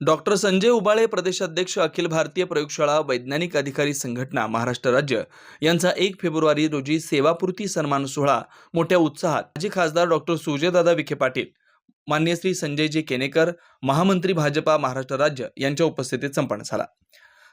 Doctor Sanjay Ubale प्रदेशाध्यक्ष अखिल भारतीय प्रयोगशाळा वैज्ञानिक अधिकारी संघटना महाराष्ट्र राज्य यांचा एक फेब्रुवारी रोजी सेवापूर्ती सन्मान सोहळा मोठ्या उत्साहात माजी खासदार डॉक्टर सुजयदादा विखे पाटील मान्य श्री संजयजी केनेकर महामंत्री भाजपा महाराष्ट्र राज्य यांच्या उपस्थितीत संपन्न झाला.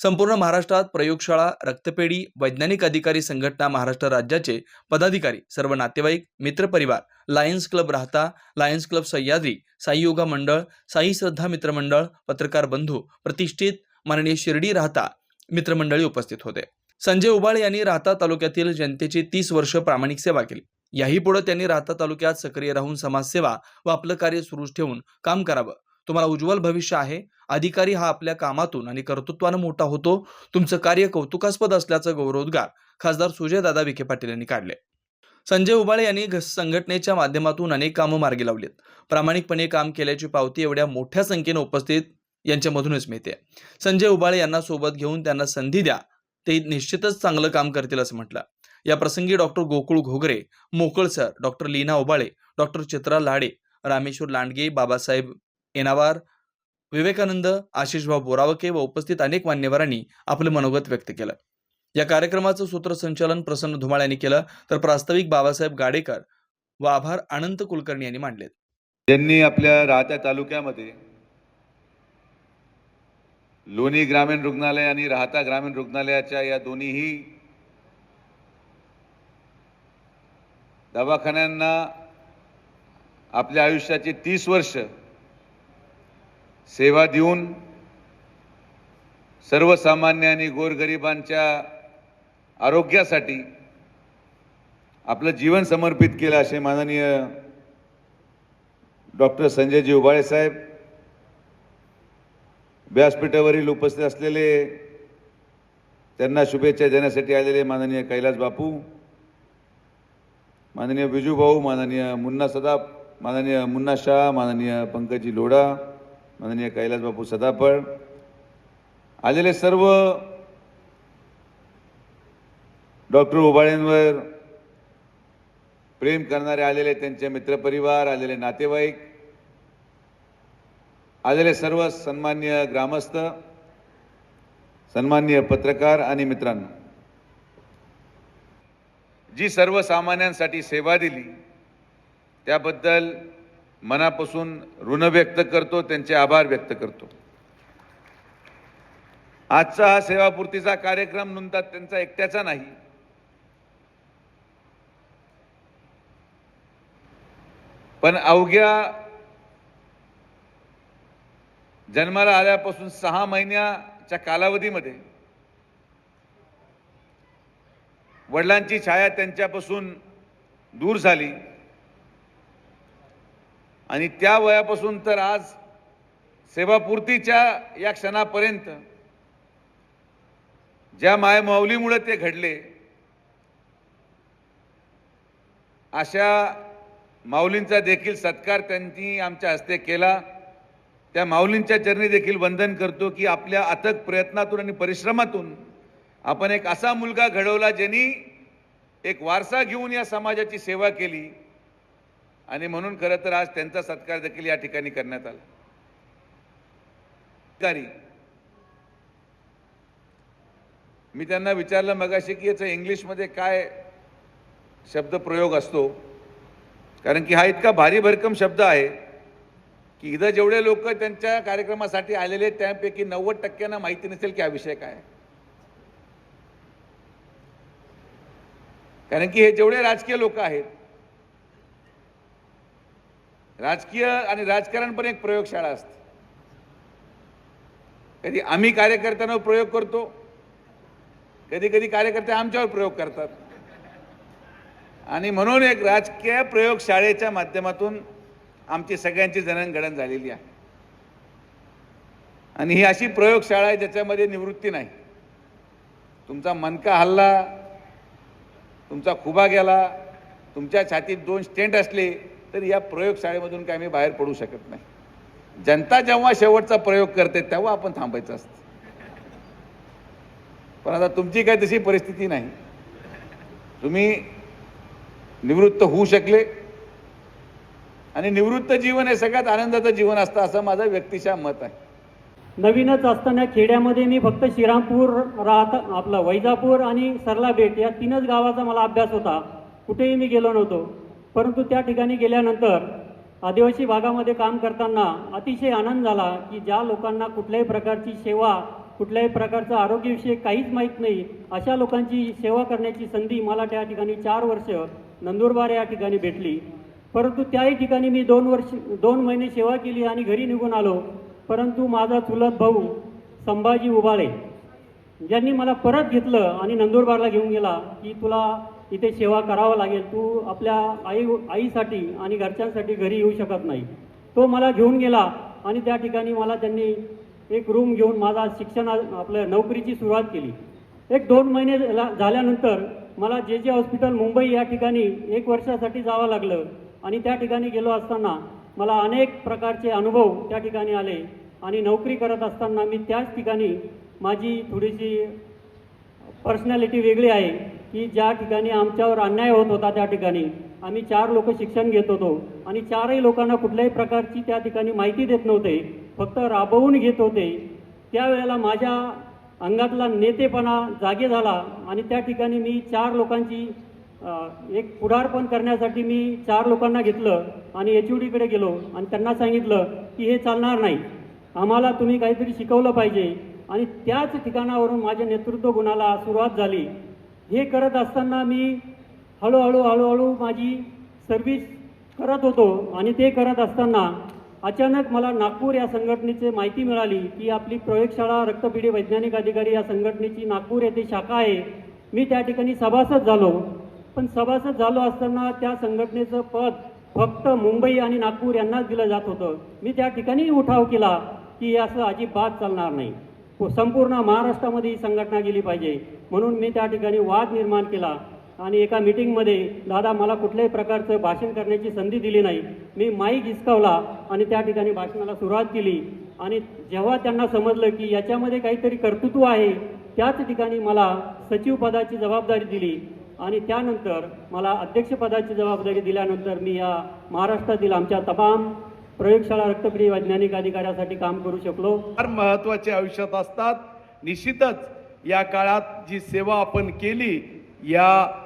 संपूर्ण महाराष्ट्रात प्रयोगशाळा रक्तपेढी वैज्ञानिक अधिकारी संघटना महाराष्ट्र राज्याचे पदाधिकारी सर्व नातेवाईक मित्रपरिवार Lions club Rahata Lions club Sahyadri Sai Yoga Mandal Sai Shraddha मित्रमंडळ पत्रकार बंधू प्रतिष्ठित माननीय शिर्डी राहता मित्रमंडळी उपस्थित होते. संजय उबाळ यांनी राहता तालुक्यातील जनतेची तीस वर्ष प्रामाणिक सेवा केली. याही पुढे त्यांनी राहता तालुक्यात सक्रिय राहून समाजसेवा व आपलं कार्य सुरूच ठेवून काम करावं. तुम्हाला उज्ज्वल भविष्य आहे. अधिकारी हा आपल्या कामातून आणि कर्तृत्वानं मोठा होतो. तुमचं कार्य कौतुकास्पद असल्याचं गौरवोद्गार खासदार सुजयदादा विखे पाटील यांनी काढले. संजय उबाळे यांनी घ- संघटनेच्या माध्यमातून अनेक कामं मार्गी लावलीत. प्रामाणिकपणे काम केल्याची पावती एवढ्या मोठ्या संख्येनं उपस्थित यांच्यामधूनच मिळते. संजय उबाळे यांना सोबत घेऊन त्यांना संधी द्या. ते निश्चितच चांगलं काम करतील असं म्हटलं. या प्रसंगी doctor Gokul Ghogare Mokal sir doctor Leena Ubale doctor Chitra Lade Rameshwar Landge Babasaheb Yenawar Vivekanand आशिषभाऊ Borawake व उपस्थित अनेक मान्यवरांनी आपलं मनोगत व्यक्त केलं. या कार्यक्रमाचं सूत्रसंचालन प्रसन्न धुमाळ यांनी केलं. तर प्रास्ताविक बाबासाहेब गाडेकर व आभार अनंत कुलकर्णी यांनी मांडलेत. ज्यांनी आपल्या राहत्या तालुक्यामध्ये लोणी ग्रामीण रुग्णालय आणि राहता ग्रामीण रुग्णालयाच्या या दोन्हीही दवाखान्यांना आपल्या आयुष्याची तीस वर्ष सेवा देऊन सर्वसामान्य आणि गोरगरिबांच्या आरोग्यासाठी आपलं जीवन समर्पित केलं असे माननीय डॉक्टर संजयजी उबाळे साहेब. व्यासपीठावरील उपस्थित असलेले त्यांना शुभेच्छा देण्यासाठी आलेले माननीय कैलास बापू माननीय बिजूभाऊ माननीय मुन्ना सदाप माननीय मुन्ना शाह माननीय पंकजी लोढा माननीय कैलास बापू सदापळ आलेले सर्व डॉक्टर उबाळेंवर प्रेम करणारे आलेले त्यांचे मित्रपरिवार आलेले नातेवाईक आलेले सर्व सन्मान्य ग्रामस्थ सन्मान्य पत्रकार आणि मित्रांनो जी सर्वसामान्यांसाठी सेवा दिली त्याबद्दल मनापासून ऋण व्यक्त करतो त्यांचे आभार व्यक्त करतो. आजचा हा सेवापूर्तीचा कार्यक्रम नुसता त्यांचा एकट्याचा नाही. पण अवघ्या जन्माला आल्यापासून सहा महिन्याच्या कालावधीमध्ये वडिलांची छाया त्यांच्यापासून दूर झाली. आणि त्या वयापासून तर आज सेवापूर्तीच्या या क्षणापर्यंत ज्या मायमाऊलीमुळे ते घडले अशा माऊलींचा देखील सत्कार त्यांनी आमच्या हस्ते केला. त्या माऊलींच्या चरणी देखील वंदन करतो की आपल्या अथक प्रयत्नातून आणि परिश्रमातून आपण एक असा मुलगा घडवला ज्यांनी एक वारसा घेऊन या समाजाची सेवा केली. आणि म्हणून खरं तर आज त्यांचा सत्कार देखील या ठिकाणी करण्यात आला. अधिकारी. मी त्यांना विचारलं मगाशी की याचं इंग्लिशमध्ये काय शब्दप्रयोग असतो? कारण की हा इतका भारी भरकम शब्द आहे की इथं जेवढे लोक त्यांच्या कार्यक्रमासाठी आलेले आहेत, त्यापैकी नव्वद टक्क्यांना माहिती नसेल की हा विषय काय कारण की हे जेवढे राजकीय लोक आहेत राजकीय आणि राजकारण पण एक प्रयोगशाळा असते. कधी आम्ही कार्यकर्त्यांवर प्रयोग करतो कधी कधी कार्यकर्ते आमच्यावर प्रयोग करतात. आणि म्हणून एक राजकीय प्रयोगशाळेच्या माध्यमातून आमची सगळ्यांची जडणघडण झालेली आहे. आणि ही अशी प्रयोगशाळा आहे ज्याच्यामध्ये निवृत्ती नाही. तुमचा मनका हल्ला तुमचा खुबा गेला तुमच्या छातीत दोन स्टेंट असले तर या प्रयोगशाळेमधून काय मी बाहेर पडू शकत नाही. जनता जेव्हा शेवटचा प्रयोग करते तेव्हा आपण थांबायचं असतं. पण आता तुमची काही तशी परिस्थिती नाही. तुम्ही निवृत्त होऊ शकले. आणि निवृत्त जीवन हे सगळ्यात आनंदाचं जीवन असतं असं माझं व्यक्तिशः मत आहे. नवीनच असताना खेड्यामध्ये मी फक्त श्रीरामपूर राहत आपलं वैजापूर आणि सरला बेट या तीनच गावाचा मला अभ्यास होता. कुठेही मी गेलो नव्हतो. परंतु त्या ठिकाणी गेल्यानंतर आदिवासी भागामध्ये काम करताना अतिशय आनंद झाला की ज्या लोकांना कुठल्याही प्रकारची सेवा कुठल्याही प्रकारचं आरोग्यविषयी काहीच माहीत नाही अशा लोकांची सेवा करण्याची संधी मला त्या ठिकाणी चार वर्ष नंदुरबार या ठिकाणी भेटली. परंतु त्याही ठिकाणी मी दोन वर्ष दोन महिने सेवा केली आणि घरी निघून आलो. परंतु माझा चुलत भाऊ संभाजी उबाळे ज्यांनी मला परत घेतलं आणि नंदुरबारला घेऊन गेला की तुला इथे सेवा करावं लागेल. तू आपल्या आई आईसाठी आणि घरच्यांसाठी घरी येऊ शकत नाही. तो मला घेऊन गेला आणि त्या ठिकाणी मला त्यांनी एक रूम घेऊन माझा शिक्षण आपलं नोकरीची सुरुवात केली. एक दोन महिने झाला- झाल्यानंतर मला जे जे हॉस्पिटल मुंबई या ठिकाणी एक वर्षासाठी जावं लागलं आणि त्या ठिकाणी गेलो असताना मला अनेक प्रकारचे अनुभव त्या ठिकाणी आले आणि नोकरी करत असताना मी त्याच ठिकाणी माझी थोडीशी पर्सनॅलिटी वेगळी आहे की ज्या ठिकाणी आमच्यावर अन्याय होत होता त्या ठिकाणी. आम्ही चार लोक शिक्षण घेत होतो आणि चारही लोकांना कुठल्याही प्रकारची त्या ठिकाणी माहिती देत नव्हते. फक्त राबवून घेत होते. त्यावेळेला माझ्या अंगातला नेतेपणा जागे झाला आणि त्या ठिकाणी मी चार लोकांची एक पुढारपण करण्यासाठी मी चार लोकांना घेतलं आणि एच डीकडे गेलो आणि त्यांना सांगितलं की हे चालणार नाही. आम्हाला तुम्ही काहीतरी शिकवलं पाहिजे आणि त्याच ठिकाणावरून माझ्या नेतृत्व गुणाला सुरुवात झाली. हे करत असताना मी हळूहळू हळूहळू माझी सर्व्हिस करत होतो आणि ते करत असताना अचानक मला नागपूर या संघटनेची माहिती मिळाली की आपली प्रयोगशाळा रक्तपिढी वैज्ञानिक अधिकारी या संघटनेची नागपूर येथे शाखा आहे. मी त्या ठिकाणी सभासद झालो. पण सभासद झालो असताना त्या संघटनेचं पद फक्त मुंबई आणि नागपूर यांनाच दिलं जात होतं. मी त्या ठिकाणी उठाव केला की असं अजिबात चालणार नाही. संपूर्ण महाराष्ट्रामध्ये ही संघटना गेली पाहिजे. म्हणून मी त्या ठिकाणी वाद निर्माण केला. आणि एका मिटिंगमध्ये दादा मला कुठल्याही प्रकारचं भाषण करण्याची संधी दिली नाही. मी माईक हिसकावला आणि त्या ठिकाणी भाषणाला सुरुवात केली. आणि जेव्हा त्यांना समजलं की याच्यामध्ये काहीतरी कर्तृत्व आहे त्याच ठिकाणी मला सचिवपदाची जबाबदारी दिली. आणि त्यानंतर मला अध्यक्षपदाची जबाबदारी दिल्यानंतर मी या महाराष्ट्रातील आमच्या तमाम प्रयोगशाळा रक्तपेढी वैज्ञानिक अधिकाऱ्यासाठी काम करू शकलो. फार महत्त्वाचे आयुष्यात असतात. निश्चितच या काळात जी सेवा आपण केली या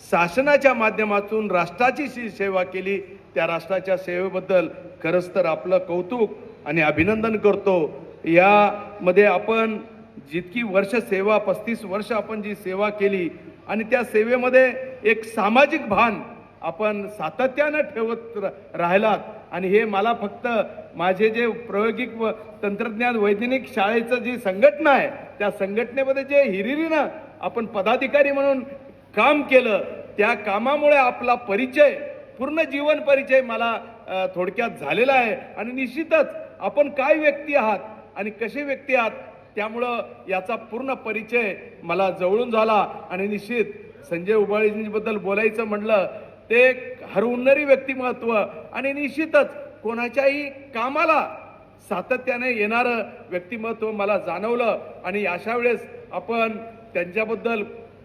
शासनाच्या माध्यमातून राष्ट्राची जी सेवा केली. त्या राष्ट्राच्या सेवेबद्दल खरंच तर आपलं कौतुक आणि अभिनंदन करतो. यामध्ये आपण जितकी वर्ष सेवा पस्तीस वर्ष आपण जी सेवा केली आणि त्या सेवेमध्ये एक सामाजिक भान आपण सातत्यानं ठेवत र- राहिलात. आणि हे मला फक्त माझे जे प्रायोगिक व तंत्रज्ञान वैज्ञानिक शाळेचं जी संघटना आहे त्या संघटनेमध्ये जे हिरिरीनं आपण पदाधिकारी म्हणून काम केलं त्या कामामुळे आपला परिचय पूर्ण जीवन परिचय मला थोडक्यात झालेला आहे. आणि निश्चितच आपण काय व्यक्ती आहात आणि कसे व्यक्ती आहात त्यामुळं याचा पूर्ण परिचय मला जवळून झाला. आणि निश्चित संजय उबाळींबद्दल बोलायचं म्हणलं ते हरवणारी व्यक्तिमत्व आणि निश्चितच कोणाच्याही कामाला सातत्याने येणारं व्यक्तिमत्व मला जाणवलं. आणि अशा वेळेस आपण त्यांच्याबद्दल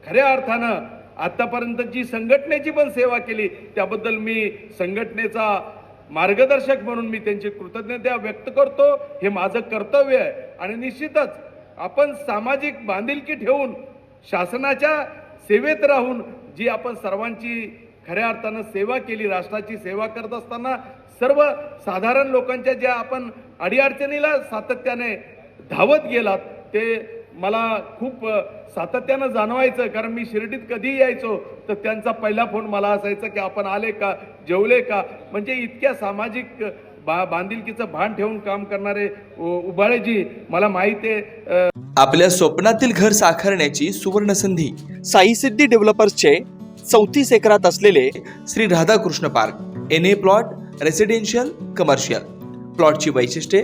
खऱ्या अर्थानं आतापर्यंत जी संघटनेची पण सेवा केली. त्याबद्दल मी संघटनेचा मार्गदर्शक म्हणून मी त्यांची कृतज्ञता व्यक्त करतो. हे माझं कर्तव्य आहे. आणि निश्चितच आपण सामाजिक बांधिलकी ठेवून शासनाच्या सेवेत राहून जी आपण सर्वांची खऱ्या अर्थानं सेवा केली राष्ट्राची सेवा करत असताना सर्व साधारण लोकांच्या ज्या आपण अडीअडचणीला सातत्याने धावत गेलात ते मला खूप सातत्यानं जाणवायचं कारण मी शिर्डीत कधी यायचो तर त्यांचा पहिला फोन मला असायचा की आपण आले का जेवले का? म्हणजे इतक्या सामाजिक बा बांधिलकीचं भान ठेवून काम करणारे उ- उबाळेजी मला माहिती आहे आपल्या स्वप्नातील घर साकारण्याची सुवर्ण संधी साईसिद्धी डेव्हलपर्सचे चौतीस एकरात असलेले Shri Radhakrishna park N A plot residential commercial. प्लॉटची वैशिष्ट्ये